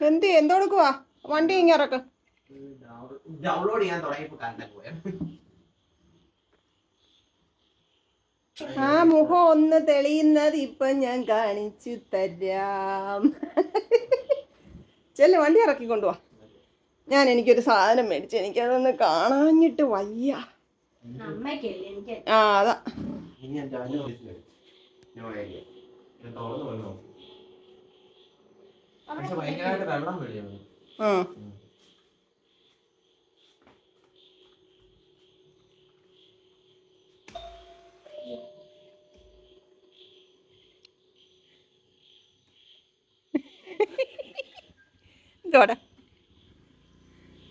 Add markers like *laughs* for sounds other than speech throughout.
എന്ത് എന്തോടുക്കുവാ വണ്ടി ഇങ്ങ ഇറക്ക്. ഡൗൺലോഡ് ചെയ്യാൻ തുടങ്ങിയപ്പോ ആ മുഖം ഒന്ന് തെളിയുന്നത് ഇപ്പൊ ഞാൻ കാണിച്ചു തരാം. ചെല്ല് വണ്ടി ഇറക്കി കൊണ്ടുവാ. ഞാൻ എനിക്കൊരു സാധനം മേടിച്ചു എനിക്കതൊന്ന് കാണാഞ്ഞിട്ട് വയ്യ. ആ അതാ. ഇനി എന്റെ അവന്റെ വോയിസ് നോ ഐഡിയ ഞാൻ തുറന്നു പോയി നോക്കി പക്ഷെ ഭയങ്കരമായിട്ട് വെള്ളം വെളിയാണ് ആ ഇതോടെ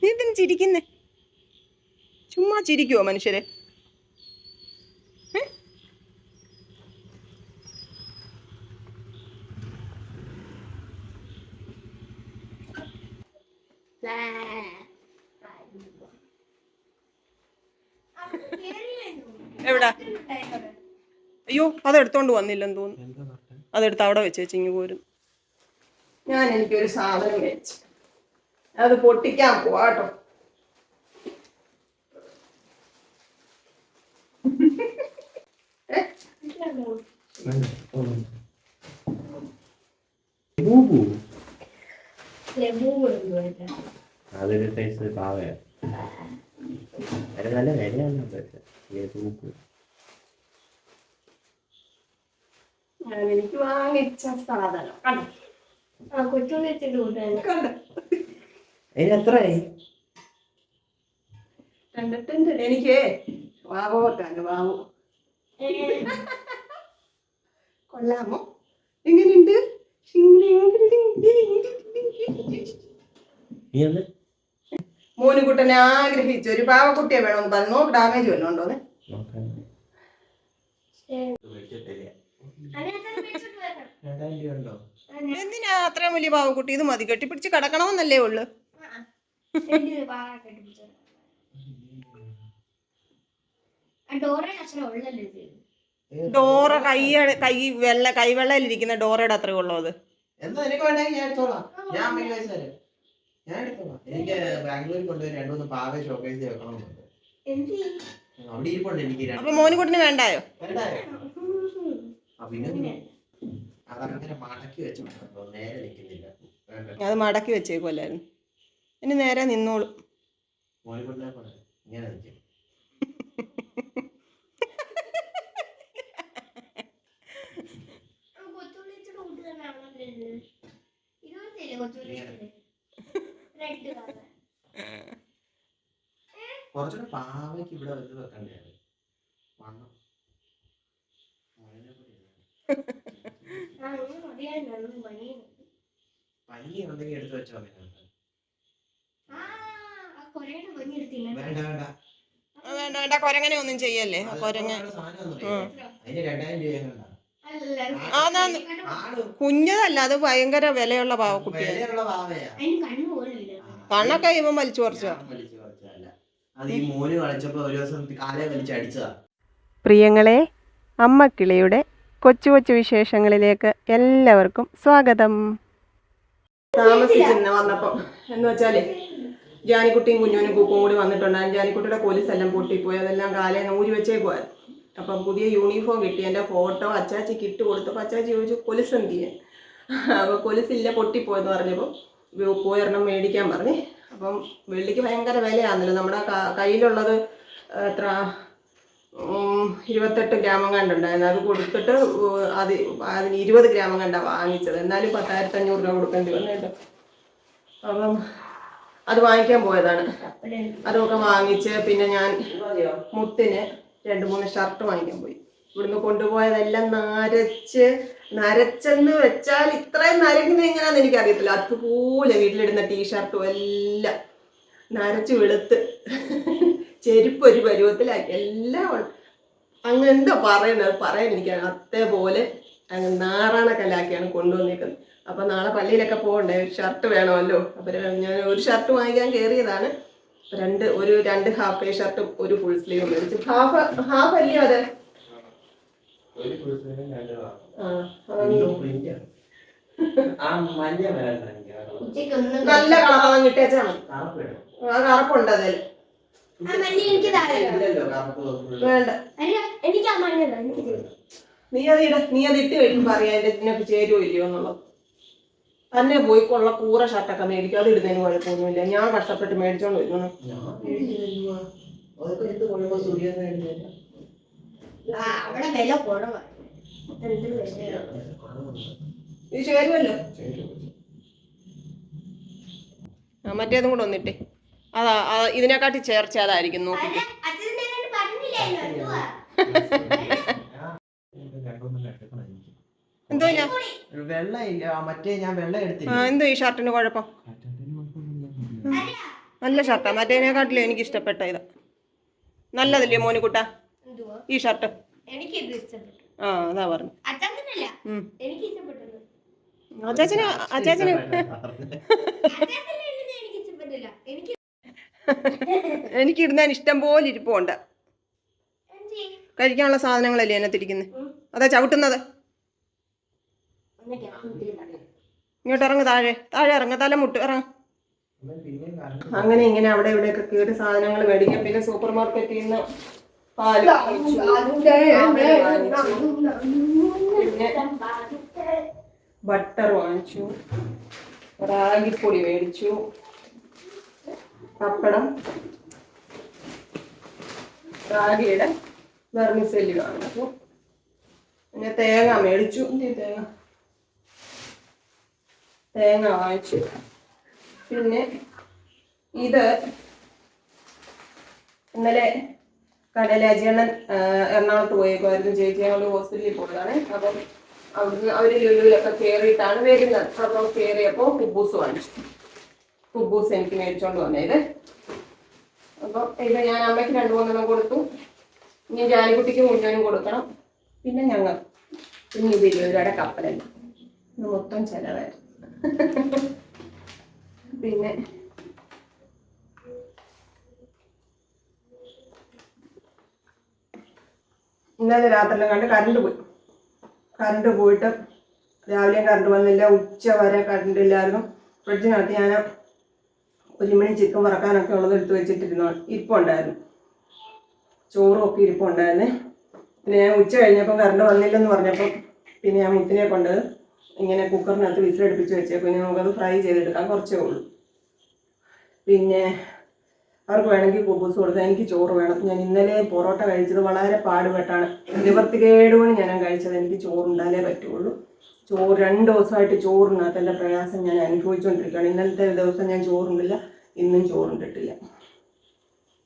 നീ എന്തിനു ചിരിക്കുന്നേ? ചുമ്മാ ചിരിക്കുവോ മനുഷ്യരെ? എവിടാ? അയ്യോ അതെടുത്തോണ്ട് വന്നില്ലെന്ന് തോന്നുന്നു. അതെടുത്ത് അവിടെ വെച്ച് വെച്ചിങ്ങ് പോരും. ഞാൻ എനിക്കൊരു സാധനം മേടിച്ചു അത് പൊട്ടിക്കാൻ പോവാട്ടോ അതൊരു സൈസ് പാവയാ. അത് നല്ല വിലയാണ് പക്ഷെ എനിക്ക് വാങ്ങിച്ച സാധനം. കണ്ടോ? ആ കൊച്ചു വെച്ചിട്ട് കൂട്ടാൻ കണ്ടോ? അതിന് എത്രയായി? കണ്ടിട്ടുണ്ട്. എനിക്ക് വാവോ വെക്കാന് വാവോ. കൊള്ളാമോ? എങ്ങനെയുണ്ട്? മോനുകുട്ടനെ ആഗ്രഹിച്ചു ഒരു പാവക്കുട്ടിയെ വേണമെന്ന് പറഞ്ഞു നോക്ക് ഡാമേജ് വല്ലതും ഉണ്ടോന്ന് എന്തിനാ അത്രയും വലിയ പാവക്കുട്ടി? ഇത് മതി കെട്ടിപ്പിടിച്ച് കിടക്കണമെന്നല്ലേ ഉള്ളു. ഡോറെ കൈ കൈ വെള്ള കൈവെള്ളയിലിരിക്കുന്ന ഡോറയുടെ അത്രേ ഉള്ളൂ അത്. എന്താ എനിക്ക് വേണ്ടെങ്കിൽ ഞാൻ എടുത്തോളാം. ഞാൻ അമ്മയ്ക്ക് പൈസ തരാം. ഞാൻ എടുത്തോളാം. എനിക്ക് ബാംഗ്ലൂരിൽ കൊണ്ടുപോയി രണ്ടു മൂന്ന് പാവ ഷോക്കേസ് വെക്കണമെന്നുണ്ട് എന്ത്? അവിടെ ഇരിപ്പുണ്ട് എനിക്ക് അപ്പൊ മോനിക്കുട്ടിന് വേണ്ടായോ? വേണ്ടായോ? പിന്നെ മടക്കി വെച്ചു നേരെ നിൽക്കുന്നില്ല. അത് മടക്കി വെച്ചേക്കുമല്ലായിരുന്നു ഇനി നേരെ നിന്നോളൂ. കുറച്ചുകൂടെ പാവയ്ക്ക് ഇവിടെ വണ്ണം. മോനെ എടുത്തു വെച്ചോ അങ്ങനെ മതിയായിരുന്നു പണിയുന്നു പനി ഉണ്ടെങ്കിൽ എടുത്ത് വെച്ചോ നിങ്ങൾക്ക് ആ ആ കൊറേയുടെ പണി എടുത്തില്ല വേണ്ട വേണ്ട. വേണ്ട വേണ്ട കൊരങ്ങനെ ഒന്നും ചെയ്യല്ലേ? കൊരങ്ങ. കുഞ്ഞതല്ല അത് ഭയങ്കര വിലയുള്ള പാവക്കുട്ടി കണ്ണൊക്കെ ഇവൻ വലിച്ചു കുറച്ചു. അത് ഈ മോന് കളിച്ചപ്പോൾ ഒരു ദിവസം കാലെ വലിച്ചടിച്ചതാ പ്രിയങ്ങളെ അമ്മക്കിളിയുടെ കൊച്ചു കൊച്ചു വിശേഷങ്ങളിലേക്ക് എല്ലാവർക്കും സ്വാഗതം. താമസിച്ചിരുന്ന വന്നപ്പോൾ എന്ന് വെച്ചാൽ ജാനിക്കുട്ടിയും കുഞ്ഞോനും കൂപ്പും കൂടി വന്നിട്ടുണ്ടായിരുന്നു ജാനിക്കുട്ടിയുടെ കൊലുസെല്ലാം പൊട്ടിപ്പോയി. അതെല്ലാം കാലേ നൂരി വെച്ചേക്കുമായിരുന്നു അപ്പം പുതിയ യൂണിഫോം കിട്ടി. എന്റെ ഫോട്ടോ അച്ചാച്ചിക്ക് ഇട്ട് കൊടുത്തപ്പോൾ അച്ചാച്ചി ചോദിച്ചു കൊലുസ് എന്ത് ചെയ്യാൻ അപ്പോൾ കൊലുസില്ല പൊട്ടിപ്പോയെന്ന് പറഞ്ഞപ്പോൾ വി- മേടിക്കാൻ പറഞ്ഞ്. അപ്പം വെള്ളിക്ക് ഭയങ്കര വിലയാണല്ലോ നമ്മുടെ കയ്യിലുള്ളത് എത്ര ഇരുപത്തെട്ട് ഗ്രാമം കണ്ടുണ്ടായിരുന്നു. അത് കൊടുത്തിട്ട് അത് അതിന് ഇരുപത് ഗ്രാമം കണ്ടാണ് വാങ്ങിച്ചത്. എന്നാലും പത്തായിരത്തി അഞ്ഞൂറ് രൂപ കൊടുക്കേണ്ടി വന്നു കേട്ടോ. അപ്പം അത് വാങ്ങിക്കാൻ പോയതാണ്. അതൊക്കെ വാങ്ങിച്ച് പിന്നെ ഞാൻ മുത്തിന് രണ്ട് മൂന്ന് ഷർട്ട് വാങ്ങിക്കാൻ പോയി. ഇവിടുന്ന് കൊണ്ടുപോയതെല്ലാം നരച്ച് നരച്ചെന്ന് വെച്ചാൽ ഇത്രയും നരക്കുന്നത് എങ്ങനെയാന്ന് എനിക്കറിയത്തില്ല. അതുപോലെ വീട്ടിലിടുന്ന ടീഷർട്ടും എല്ലാം നരച്ച് വെളുത്ത് ചെരുപ്പ് ഒരു പരുവത്തിലാക്കി. എല്ലാം. അങ്ങ് എന്താ പറയുന്നത് പറയാൻ എനിക്ക് അതേപോലെ അങ്ങ് നാറാണ കലാക്കിയാണ് കൊണ്ടുവന്നിരിക്കുന്നത് അപ്പൊ നാളെ പള്ളിയിലൊക്കെ പോകണ്ടേ? ഒരു ഷർട്ട് വേണമല്ലോ. അപ്പൊ ഞാൻ ഒരു ഷർട്ട് വാങ്ങിക്കാൻ കയറിയതാണ് രണ്ട് ഒരു രണ്ട് ഹാഫ് കൈ ഷർട്ടും ഒരു ഫുൾ സ്ലീവും മേടിച്ചു. ഹാഫ് ഹാഫ് അല്ലയോ അത്? നല്ല കളറാണ് വേണം. ആ കറുപ്പുണ്ട് അതിൽ. വേണ്ട. നീ അത് ഇട നീ അത് ഇട്ട് കഴിയുമ്പോ അറിയാം എന്റെ ചേരുവോ ഇല്ലയോ എന്നുള്ളത്. തന്നെ പോയി കൊള്ള കൂറ ഷർട്ടൊക്കെ മേടിക്കും. അത് ഇടുന്നതിന് കുഴപ്പമൊന്നുമില്ല. ഞാൻ കഷ്ടപ്പെട്ട് മേടിച്ചോണ്ട് വരുന്നു അവിടെ വില കുറവാണ് ഇത് ചേരുമല്ലോ മറ്റേതും കൂടെ ഒന്നിട്ടേ. അതാ ആ, ഇതിനെക്കാട്ടി ചേർച്ച അതായിരിക്കും നോക്കി അല്ല അച്ഛൻ ഞാനോട് പറഞ്ഞില്ലായിരുന്നു എന്തുവാ എന്തോ ഞാൻ വെള്ള ഇല്ല ആ, മറ്റേ ഞാൻ വെള്ള എടുത്തില്ല. എന്തോ ഈ ഷർട്ടിന് കുഴപ്പം? നല്ല ഷർട്ടാ. മറ്റേതിനെക്കാട്ടിലും എനിക്ക് ഇഷ്ടപ്പെട്ട ഇത്. നല്ലതല്ലേ മോനിക്കുട്ട എന്തുവാ? ഈ ഷർട്ട്. എനിക്ക് ഇത് ഇഷ്ടപ്പെട്ടു. ആ അതാ പറഞ്ഞു. എനിക്ക് അച്ചാച്ചന് അച്ചാച്ചന്. ഇടുന്നതിന് *laughs* ഇഷ്ടം പോലെ ഇരിപ്പുണ്ട്. എന്ത് കഴിക്കാനുള്ള സാധനങ്ങളല്ലേ എന്നെ തിരിക്കുന്നത് അതാ ചവിട്ടുന്നത്. ഇങ്ങോട്ട് ഇറങ്ങ താഴെ. താഴെ ഇറങ്ങ. തലമുട്ട് ഇറങ്ങ. പിന്നെ അങ്ങനെ ഇങ്ങനെ അവിടെ ഇവിടെയൊക്കെ കീറി സാധനങ്ങൾ മേടിക്കാം. പിന്നെ സൂപ്പർ മാർക്കറ്റിൽ നിന്ന് പാൽ പിന്നെ ബട്ടർ വാങ്ങിച്ചു. റാഗിപ്പൊടി മേടിച്ചു. പപ്പടം. റാഗിയുടെ വെർമിസെല്ലി വാങ്ങിച്ചു. പിന്നെ തേങ്ങ മേടിച്ചു. തേങ്ങ തേങ്ങ വാങ്ങിച്ചു പിന്നെ ഇത് ഇന്നലെ ആ, എറണാകുളത്ത് പോയേക്കുമായിരുന്നു ചേച്ചി ഞങ്ങൾ ഹോസ്പിറ്റലിൽ പോയതാണ്. അപ്പം അവിടുന്ന് അവർ ലുലുവിലൊക്കെ കയറിയിട്ടാണ് വരുന്നത്. അപ്പം കയറിയപ്പോൾ കുബൂസ് വാങ്ങിച്ചു. കുബൂസ് എനിക്ക് മേടിച്ചോണ്ട് വന്നത് അപ്പം ഇത് ഞാൻ അമ്മയ്ക്ക് രണ്ടു മൂന്നെണ്ണം കൊടുത്തു. ഇനി ജാലിക്കുട്ടിക്ക് മുഴുവനും കൊടുക്കണം. പിന്നെ ഞങ്ങൾ പിന്നെ ഇത് ഇരുപത് രൂപയുടെ കപ്പലല്ല? ഇത് മൊത്തം ചിലവായിരുന്നു. പിന്നെ ഇന്നലെ രാത്രിയിലും കണ്ട് കറണ്ട് പോയി. കറണ്ട് പോയിട്ട് രാവിലെയും കറണ്ട് വന്നില്ല. ഉച്ച വരെ കറണ്ട് ഇല്ലായിരുന്നു. ഫ്രിഡ്ജിനകത്ത് ഞാൻ ഒരു മണി ചിക്കൻ വറക്കാനൊക്കെ ഉള്ളത് എടുത്ത് വെച്ചിട്ടിരുന്നു. ഇരിപ്പുണ്ടായിരുന്നു ചോറും ഒക്കെ ഇരിപ്പുണ്ടായിരുന്നേ പിന്നെ ഞാൻ ഉച്ച കഴിഞ്ഞപ്പോൾ കറണ്ട് വന്നില്ലെന്ന് പറഞ്ഞപ്പം പിന്നെ ഞാൻ മുത്തിനെ കൊണ്ട് ഇങ്ങനെ കുക്കറിനകത്ത് വിസിലടുപ്പിച്ച് വെച്ചേക്കും ഇനി നമുക്കത് ഫ്രൈ ചെയ്തെടുക്കാൻ കുറച്ചേ ഉള്ളൂ. പിന്നെ അവർക്ക് വേണമെങ്കിൽ കുബൂസ് കൊടുക്കാം എനിക്ക് ചോറ് വേണം. ഞാൻ ഇന്നലെ പൊറോട്ട കഴിച്ചത് വളരെ പാടുപെട്ടാണ്. നിവർത്തികേടുകൊണ്ട് ഞാൻ കഴിച്ചത് എനിക്ക് ചോറുണ്ടാലേ പറ്റുള്ളൂ. ചോറ് രണ്ട് ദിവസമായിട്ട് ചോറിനകത്ത് എന്റെ പ്രയാസം ഞാൻ അനുഭവിച്ചുകൊണ്ടിരിക്കുകയാണ് ഇന്നലത്തെ ദിവസം ഞാൻ ചോറുണ്ടില്ല ഇന്നും ചോറുണ്ടിട്ടില്ല.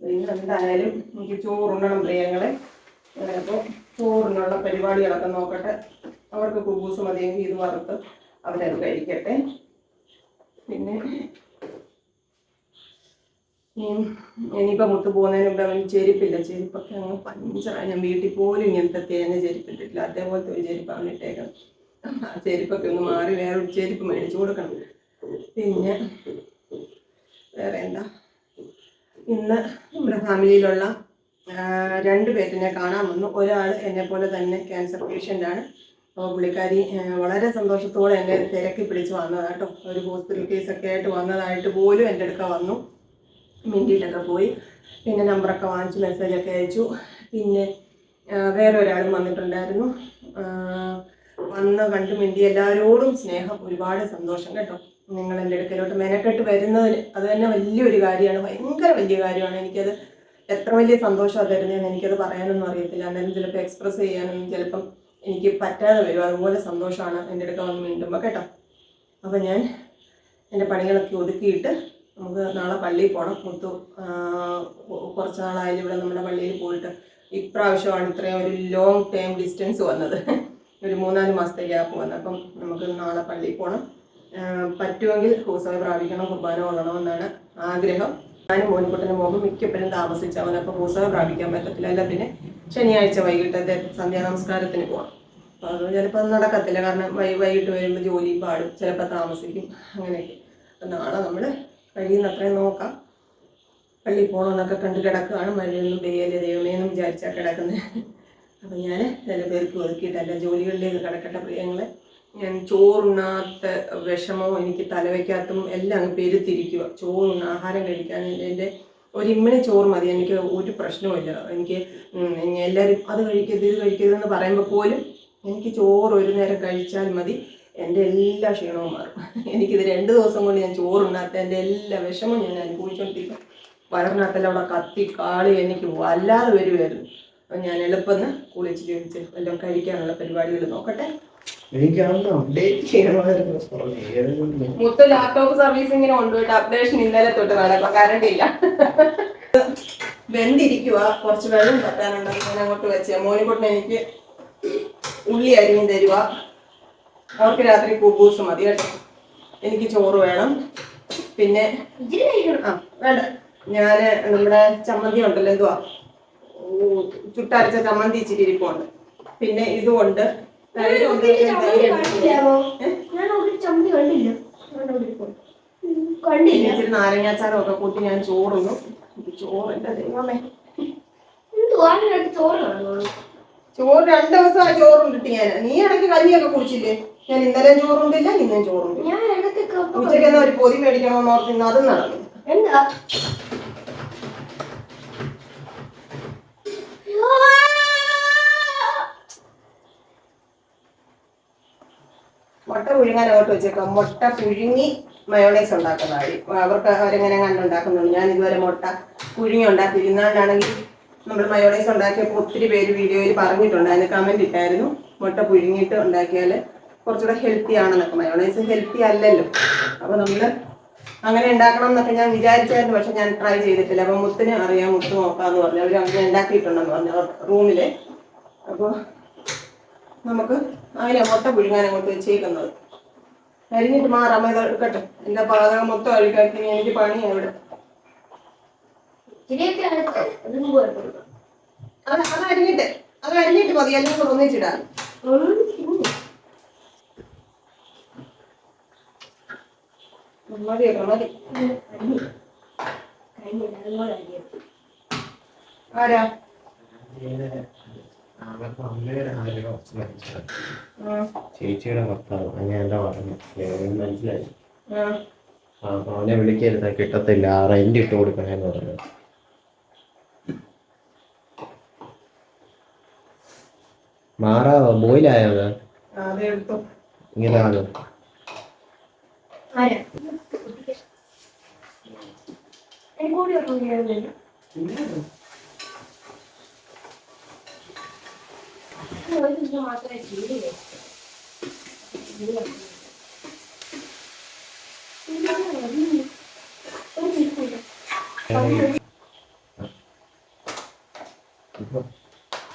പിന്നെ എന്തായാലും എനിക്ക് ചോറുണ്ടണം പ്രിയങ്ങളെ. അപ്പോൾ ചോറിനുള്ള പരിപാടികളൊക്കെ നോക്കട്ടെ. അവർക്ക് കുബൂസ് മതിയെങ്കിൽ ഇത് വറുത്ത് അവരത് കഴിക്കട്ടെ. പിന്നെ ഇനിയിപ്പോൾ മുത്ത് പോകുന്നതിന് മുമ്പ് അവന് ചെരുപ്പില്ല. ചെരുപ്പൊക്കെ അങ്ങ് പഞ്ചറാണ് ഞാൻ വീട്ടിൽ പോലും ഇങ്ങനത്തെ തേങ്ങ ചെരുപ്പിട്ടിട്ടില്ല. അതേപോലത്തെ ഒരു ചെരുപ്പ് അവന് ഇട്ടേക്കണം. ആ ചെരുപ്പൊക്കെ ഒന്ന് മാറി വേറൊരു ചെരുപ്പ് മേടിച്ചു കൊടുക്കണം. പിന്നെ വേറെ എന്താ? ഇന്ന് നമ്മുടെ ഫാമിലിയിലുള്ള രണ്ട് പേരിനെ കാണാൻ വന്നു. ഒരാൾ എന്നെ പോലെ തന്നെ ക്യാൻസർ പേഷ്യന്റാണ്. അപ്പോൾ പുള്ളിക്കാരി വളരെ സന്തോഷത്തോടെ എന്നെ തിരക്കി പിടിച്ച് വന്നതാണ് കേട്ടോ ഒരു ഹോസ്പിറ്റൽ കേസൊക്കെ ആയിട്ട് വന്നതായിട്ട് പോലും എന്റെ അടുക്ക വന്നു. മിണ്ടിയിട്ടൊക്കെ പോയി. പിന്നെ നമ്പറൊക്കെ വാങ്ങിച്ച് മെസ്സേജൊക്കെ അയച്ചു. പിന്നെ വേറെ ഒരാളും വന്നിട്ടുണ്ടായിരുന്നു. വന്ന് കണ്ടു മിണ്ടി എല്ലാവരോടും സ്നേഹം ഒരുപാട് സന്തോഷം കേട്ടോ. നിങ്ങൾ എന്റെ അടുക്കലോട്ട് മെനക്കെട്ട് വരുന്നതിന് അത് തന്നെ വലിയൊരു കാര്യമാണ്. ഭയങ്കര വലിയ കാര്യമാണ്. എനിക്കത് എത്ര വലിയ സന്തോഷമാണ് തരുന്നതെന്ന് എനിക്കത് പറയാനൊന്നും അറിയത്തില്ല. അന്നേരം ചിലപ്പോൾ എക്സ്പ്രസ് ചെയ്യാനൊന്നും ചിലപ്പം എനിക്ക് പറ്റാതെ വരും. അതുപോലെ സന്തോഷമാണ് എന്റെ അടുക്ക വന്ന് മിണ്ടുമ്പോൾ കേട്ടോ? അപ്പം ഞാൻ എന്റെ പണികളൊക്കെ ഒതുക്കിയിട്ട് നമുക്ക് നാളെ പള്ളിയിൽ പോകണം മുത്തു കുറച്ച് നാളായാലും ഇവിടെ നമ്മുടെ പള്ളിയിൽ പോയിട്ട് ഇപ്രാവശ്യമാണ് ഇത്രയും ഒരു ലോങ് ടൈം ഡിസ്റ്റൻസ് വന്നത്. ഒരു മൂന്നാൽ മാസത്തെ ഗ്യാപ്പ് വന്നത്. അപ്പം നമുക്ക് നാളെ പള്ളിയിൽ പോകണം പറ്റുമെങ്കിൽ ഹൂസവ പ്രാപിക്കണം കുർബാന കൊള്ളണമെന്നാണ് ആഗ്രഹം. ഞാനും മോനിക്കുട്ടനും പോകുമ്പോൾ മിക്കപ്പോഴും താമസിച്ചാൽ മതി അപ്പോൾ ഹൂസവ പ്രാപിക്കാൻ പറ്റത്തില്ല. അല്ല പിന്നെ ശനിയാഴ്ച വൈകിട്ടത്തെ സന്ധ്യാ നമസ്കാരത്തിന് പോകണം അപ്പോൾ അത് ചിലപ്പോൾ അത് നടക്കത്തില്ല. കാരണം വൈ വൈകിട്ട് വരുമ്പോൾ ജോലി പാടും. ചിലപ്പോൾ താമസിക്കും. അങ്ങനെയൊക്കെ. അപ്പം നാളെ നമ്മൾ കഴിയുന്നത്രയും നോക്കാം. പള്ളി പോകണമെന്നൊക്കെ കണ്ട് കിടക്കുകയാണ് മഴയൊന്നും പെയ്യല്ലേ ദൈവമേ വിചാരിച്ചാൽ കിടക്കുന്നത് അപ്പം ഞാൻ ചില പേർക്ക് ഒതുക്കിയിട്ട് എന്റെ ജോലികളിലേക്ക് കിടക്കട്ടെ പ്രിയങ്ങളെ ഞാൻ ചോറുണ്ണാത്ത വിഷമവും എനിക്ക് തലവയ്ക്കാത്തും എല്ലാം അങ്ങ് പെരുത്തിരിക്കുക ചോറുണ്ണ ആഹാരം കഴിക്കാൻ എന്റെ ഒരു ഇമ്മിണി ചോറ് മതി. എനിക്ക് ഒരു പ്രശ്നവുമില്ല എനിക്ക് എല്ലാവരും അത് കഴിക്കരുത് ഇത് കഴിക്കരുതെന്ന് പറയുമ്പോൾ പോലും എനിക്ക് ചോറ് ഒരു നേരം കഴിച്ചാൽ മതി. എന്റെ എല്ലാ ക്ഷീണവും മാറും. എനിക്കിത് രണ്ട് ദിവസം കൊണ്ട് ഞാൻ ചോറുണ്ണാത്ത എന്റെ എല്ലാ വിഷമവും ഞാൻ അനുഭവിച്ചുകൊണ്ടിരിക്കും വയറിനകത്തെല്ലാം കത്തി കാളി എനിക്ക് വല്ലാതെ വരുമായിരുന്നു അപ്പം ഞാൻ എളുപ്പം കുളിച്ച് ജീവിച്ച് എല്ലാം കഴിക്കാനുള്ള പരിപാടികൾ നോക്കട്ടെ. എനിക്കാണെന്ന് ലാപ്ടോപ്പ് സർവീസ് ഇങ്ങനെ ഏതെങ്കിലും മൊത്തം ലാപ്ടോപ്പ് സർവീസിങ്ങിന് കൊണ്ടുപോയിട്ട് അപ്ഡേഷൻ ഇന്നലെ തൊട്ട് നടക്കാം കറണ്ട് ഇല്ല. വെന്തിരിക്കുക കുറച്ച് വെള്ളം തട്ടാനുണ്ട്. ഞാൻ അങ്ങോട്ട് വെച്ച. മോനിക്കൊട്ട് എനിക്ക് ഉള്ളി അരിയും തരുക അവർക്ക് രാത്രി കുബൂസ് മതി കേട്ടോ. എനിക്ക് ചോറ് വേണം. പിന്നെ ആ വേണ്ട. ഞാൻ നമ്മുടെ ചമ്മന്തി ഉണ്ടല്ലോ എന്തുവാ? ഓ, ചുട്ടരച്ച ചമ്മന്തി ഇച്ചിരി ഇരിപ്പുണ്ട്. പിന്നെ ഇതുകൊണ്ട് ഇച്ചിരി നാരങ്ങാച്ചാറും ഒക്കെ കൂട്ടി ഞാൻ ചോറുന്നു ചോറ് രണ്ടു ദൈവമേ. ആ ചോറും ചോറുണ്ടിട്ട് ഞാൻ. നീ ഇടയ്ക്ക് കഞ്ഞിയൊക്കെ കുടിച്ചില്ലേ? ഞാൻ ഇന്നലെ ചോറുണ്ടില്ല ഇന്നും ചോറുണ്ട് ഉച്ചക്കെന്നാ ഉച്ചയ്ക്ക് ഒരു പൊതി മേടിക്കണമെന്ന് ഓർത്ത് ഇന്ന് അതും നടന്നു എന്താ? അങ്ങോട്ട് വെച്ചേക്കാം മുട്ട പുഴുങ്ങി മയോണൈസ് ഉണ്ടാക്കുന്നതായി അവർക്ക് അവരെങ്ങനെ കണ്ടുണ്ടാക്കുന്നുണ്ട് ഞാൻ ഇതുവരെ മുട്ട പുഴുങ്ങി ഉണ്ടാക്കി നമ്മൾ മയോണൈസ് ഉണ്ടാക്കിയപ്പോൾ ഒത്തിരി പേര് വീഡിയോയിൽ പറഞ്ഞിട്ടുണ്ട്. അതിന് കമന്റ് ഇട്ടായിരുന്നു. മുട്ട പുഴുങ്ങിയിട്ട് ഉണ്ടാക്കിയാൽ കുറച്ചുകൂടെ ഹെൽത്തി ആണെന്നൊക്കെ. മയോണൈസ് ഹെൽത്തി അല്ലല്ലോ. അപ്പോൾ നമ്മൾ അങ്ങനെ ഉണ്ടാക്കണം എന്നൊക്കെ ഞാൻ വിചാരിച്ചായിരുന്നു. പക്ഷെ ഞാൻ ട്രൈ ചെയ്തിട്ടില്ല. അപ്പം മുത്തിന് അറിയാം മുത്ത് നോക്കാന്ന് പറഞ്ഞു. അവർ അങ്ങനെ ഉണ്ടാക്കിയിട്ടുണ്ടെന്ന് പറഞ്ഞു റൂമിൽ അപ്പോൾ നമുക്ക് അതിനെ മുട്ട പുഴുങ്ങാൻ അങ്ങോട്ട് വെച്ചേക്കുന്നത്. അരിഞ്ഞിട്ട് മാറാം. ഇത് എടുക്കട്ടെ. എന്റെ പാചകം മൊത്തം അഴുക്കാക്കി. എനിക്ക് പണിയാ ഇവിടെ. അതും അരിഞ്ഞിട്ട് അത് അരിഞ്ഞിട്ട് മതി. എല്ലാം കൂടെ ഒന്നിച്ചിടാം മതി കേട്ടോ മതി. ആരാ? അവർക്ക് അമ്മയുടെ ആരോ മരിച്ചത് ആ, ചേച്ചിയുടെ ഭർത്താവ്. അങ്ങനെ എന്താ പറഞ്ഞു? മനസ്സിലായി. ആ. അവനെ വിളിക്കരുത്. കിട്ടത്തില്ല. റെന്റ് ഇട്ട് കൊടുക്കണേന്ന് പറഞ്ഞു. മാറാവോ? ബോയിലായോ ഇങ്ങനെയാണ് എനിക്ക് കൂടി ഒന്നും ചെയ്യാനില്ല ഒരു ദിവസം മാത്രമേ ചെയ്യൂ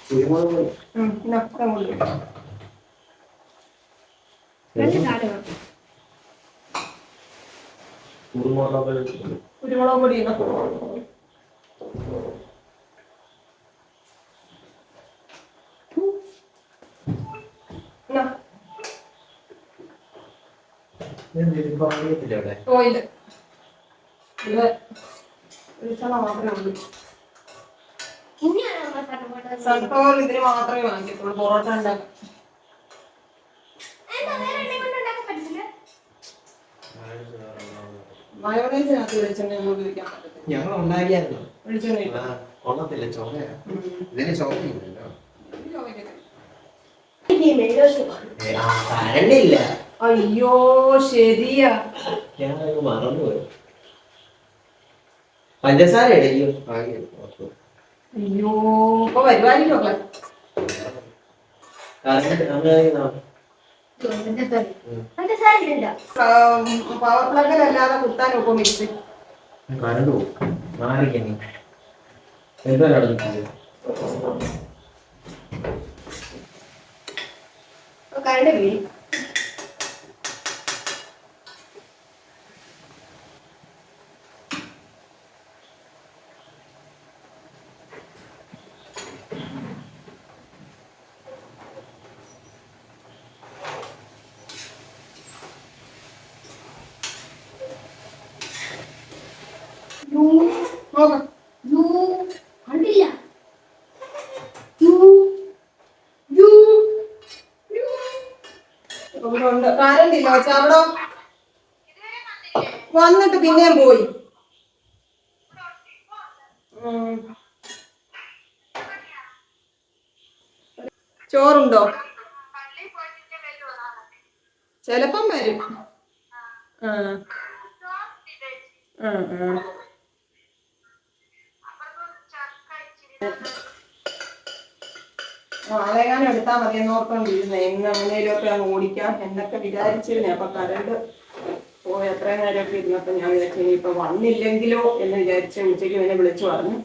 കുരുമുളക് പൊടി. കുരുമുളക് പൊടി. കുരുമുളക് പൊടി ഇതാ. ഇന്നാ, ഇവിടെ മാത്രമേ ഉള്ളൂ. കണ്ടുപോട്ടത് സൺഫ്ലവർ ഇതിന് മാത്രമേ വാങ്ങിക്കത്തുള്ളൂ പൊറോട്ട ഉണ്ടാക്കാം എന്താ വേറെ എണ്ണ കൊണ്ട് ഉണ്ടാക്കാൻ പറ്റില്ല മയോണൈസിനകത്ത് വെളിച്ചെണ്ണ ഉപയോഗിക്കാൻ പറ്റത്തില്ല. ഞങ്ങൾ ഉണ്ടാക്കിയായിരുന്നു? വെളിച്ചെണ്ണ കൊള്ളത്തില്ല ഉം. ഇതിന് ചോറയില്ലല്ലോ ഇത് അയ്യോ ശരിയാ. ഞാനത് മറന്നുപോയി. പഞ്ചസാര ഇടയ്യോ അയ്യോ ഇപ്പൊ വരുവാനില്ലോ പവർ പ്ലഗിലല്ലാതെ ഒപ്പം മിക്സി. കറണ്ട് പോകും മാറിക്കണി. എന്താ നടന്നിട്ടില്ല അപ്പൊ കറണ്ട് വന്നിട്ട് പിന്നെയും പോയി. ചോറുണ്ടോ? ചെലപ്പം വരും. ആ. ആ ആ. നാളെങ്ങാനും എടുത്താൽ മതി എന്നോർത്തോണ്ടിരുന്നേ ഇന്ന് എങ്ങനെയൊക്കെ അങ്ങ് ഓടിക്കാം എന്നൊക്കെ വിചാരിച്ചിരുന്നേ. അപ്പൊ കരണ്ട് പോയി എത്രയും നേരമൊക്കെ ഇരുന്നപ്പോ ഞാൻ വിചാരിച്ചു ഇനിയിപ്പൊ വന്നില്ലെങ്കിലോ എന്ന് വിചാരിച്ച് ഉച്ചയ്ക്ക് ഇവനെ വിളിച്ചു പറഞ്ഞു.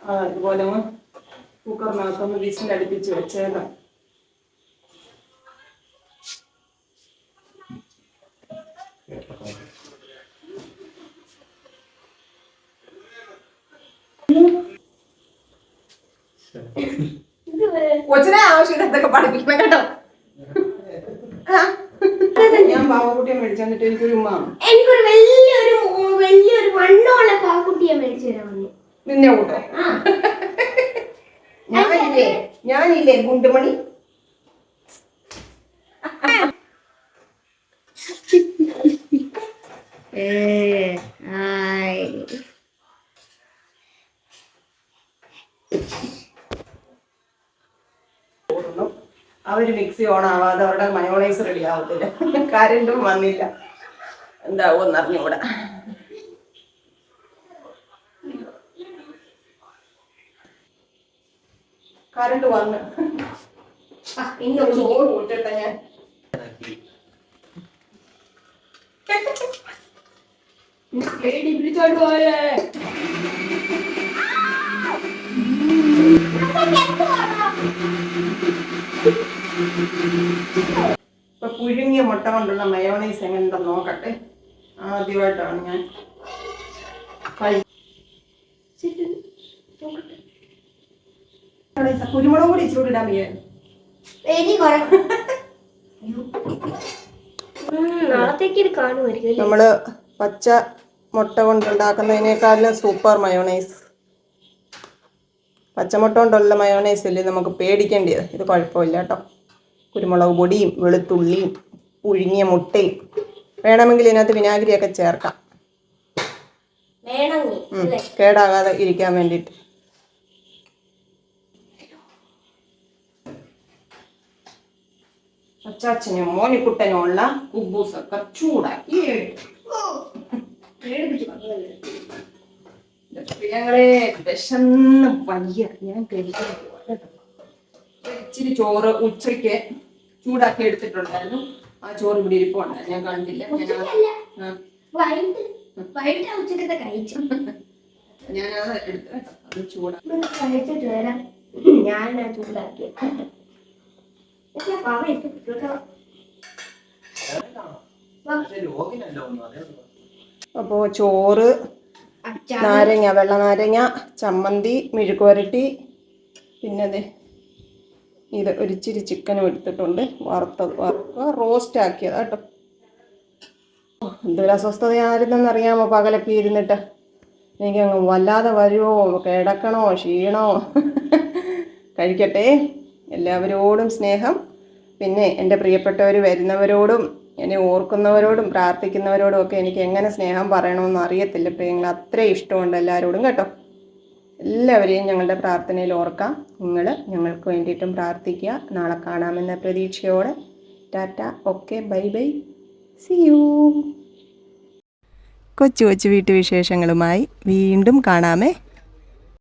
അതുപോലെ കുക്കറിനകത്തൊന്ന് വിസിലടുപ്പിച്ച് Thank ഇത് കൊച്ചിനെ ആവശ്യമില്ലാത്തൊക്കെ പഠിപ്പിക്കണം കേട്ടോ. ആ. ഞാൻ പാവക്കുട്ടിയെ മേടിച്ചെന്നിട്ട് എനിക്കൊരു ഉമ്മ എനിക്കൊരു വലിയൊരു വലിയൊരു വണ്ണമുള്ള പാക്കുട്ടിയെ മേടിച്ചു തരാൻ നിന്നെ കൂട്ടോ? ആ. ഞാനില്ലേ ഞാനില്ലേ ഗുണ്ടുമണി? ഏ മിക്സി ഓൺ ആവാതെ അവരുടെ മയോണൈസ് റെഡി ആവത്തില്ല. കരണ്ടും വന്നില്ല. എന്താവും അറിഞ്ഞൂടാ. കരണ്ട് വന്ന്. ആ, ഇന്ന് ചോറ് കൂട്ടിട്ടെ ഞാൻ പേടി പിടിച്ചോണ്ട് പോയേ ഇപ്പൊ പുഴുങ്ങിയ മുട്ട കൊണ്ടുള്ള മയോണൈസ് എങ്ങനെയുണ്ടെന്ന് നോക്കട്ടെ. ആദ്യമായിട്ടാണ് ഞാൻ കുരുമുളക് കൂടി അല്ലേ? നമ്മൾ പച്ച മുട്ട കൊണ്ടുണ്ടാക്കുന്നതിനേക്കാളും സൂപ്പർ മയോണൈസ് പച്ചമുട്ട കൊണ്ടുള്ള മയോണൈസ് അല്ലേ നമുക്ക് പേടിക്കേണ്ടത് ഇത് കുഴപ്പമില്ല കേട്ടോ. കുരുമുളക് പൊടിയും വെളുത്തുള്ളിയും പുഴുങ്ങിയ മുട്ടയും വേണമെങ്കിൽ ഇതിനകത്ത് വിനാഗിരിയൊക്കെ ചേർക്കാം കേടാകാതെ ഇരിക്കാൻ വേണ്ടിയിട്ട് അച്ചാച്ചനും മോനിക്കുട്ടനുമുള്ള കുബൂസൊക്കെ ചൂടാക്കി. ഞങ്ങളെ വിശന്ന് വയ്യ ഞാൻ കഴിക്കാൻ പോവാ. ഇച്ചിരി ചോറ് ഉച്ചയ്ക്ക് ചൂടാക്കി എടുത്തിട്ടുണ്ടായിരുന്നു. ആ ചോറ് ഇവിടെ ഇരിപ്പുണ്ട്. ഞാൻ കണ്ടില്ല. ഉച്ചക്കത്തെ കഴിച്ചു. ഞാനത് എടുത്ത്. അത് കഴിച്ചിട്ട് വരാം. ഞാൻ ചൂടാക്കി ഉള്ളൂ. ചോറ് നാരങ്ങ വെള്ള നാരങ്ങ ചമ്മന്തി മെഴുക്ക് വരട്ടി പിന്നെ ദേ ഇത് ഒരിച്ചിരി ചിക്കനും എടുത്തിട്ടുണ്ട്. വറുത്തത് വറുക്കുക റോസ്റ്റ് ആക്കിയത് കേട്ടോ. എന്തൊരു അസ്വസ്ഥതയായിരുന്നെന്ന് അറിയാമോ പകലൊക്കെ ഇരുന്നിട്ട്. എനിക്കങ്ങ് വല്ലാതെ വരുമോ കിടക്കണോ ക്ഷീണോ? കഴിക്കട്ടെ. എല്ലാവരോടും സ്നേഹം. പിന്നെ എന്റെ പ്രിയപ്പെട്ടവർ വരുന്നവരോടും എന്നെ ഓർക്കുന്നവരോടും പ്രാർത്ഥിക്കുന്നവരോടും ഒക്കെ എനിക്ക് എങ്ങനെ സ്നേഹം പറയണമെന്ന് അറിയത്തില്ല. പ്രിയങ്ങൾ അത്രയും ഇഷ്ടമുണ്ട് എല്ലാവരോടും കേട്ടോ. എല്ലാവരെയും ഞങ്ങളുടെ പ്രാർത്ഥനയിൽ ഓർക്കാം. നിങ്ങൾ ഞങ്ങൾക്ക് വേണ്ടിയിട്ടും പ്രാർത്ഥിക്കുക. നാളെ കാണാമെന്ന പ്രതീക്ഷയോടെ. Tata. Okay. Bye bye. See you കൊച്ചു കൊച്ചു വീട്ടുവിശേഷങ്ങളുമായി വീണ്ടും കാണാമേ.